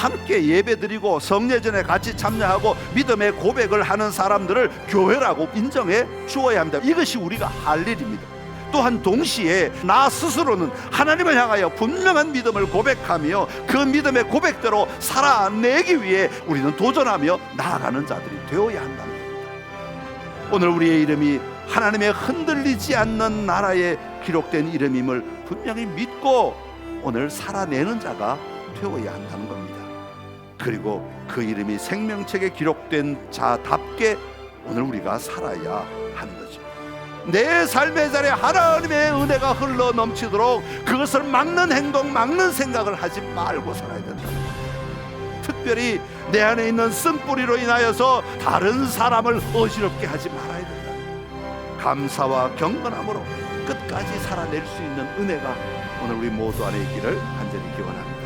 함께 예배드리고 성례전에 같이 참여하고 믿음의 고백을 하는 사람들을 교회라고 인정해 주어야 합니다. 이것이 우리가 할 일입니다. 또한 동시에 나 스스로는 하나님을 향하여 분명한 믿음을 고백하며 그 믿음의 고백대로 살아내기 위해 우리는 도전하며 나아가는 자들이 되어야 한다는 겁니다. 오늘 우리의 이름이 하나님의 흔들리지 않는 나라에 기록된 이름임을 분명히 믿고 오늘 살아내는 자가 되어야 한다는 겁니다. 그리고 그 이름이 생명책에 기록된 자답게 오늘 우리가 살아야 하는 거죠. 내 삶의 자리에 하나님의 은혜가 흘러 넘치도록 그것을 막는 행동, 막는 생각을 하지 말고 살아야 된다. 특별히 내 안에 있는 쓴뿌리로 인하여서 다른 사람을 어지럽게 하지 말아야 된다. 감사와 경건함으로 끝까지 살아낼 수 있는 은혜가 오늘 우리 모두 안에 있기를 간절히 기원합니다.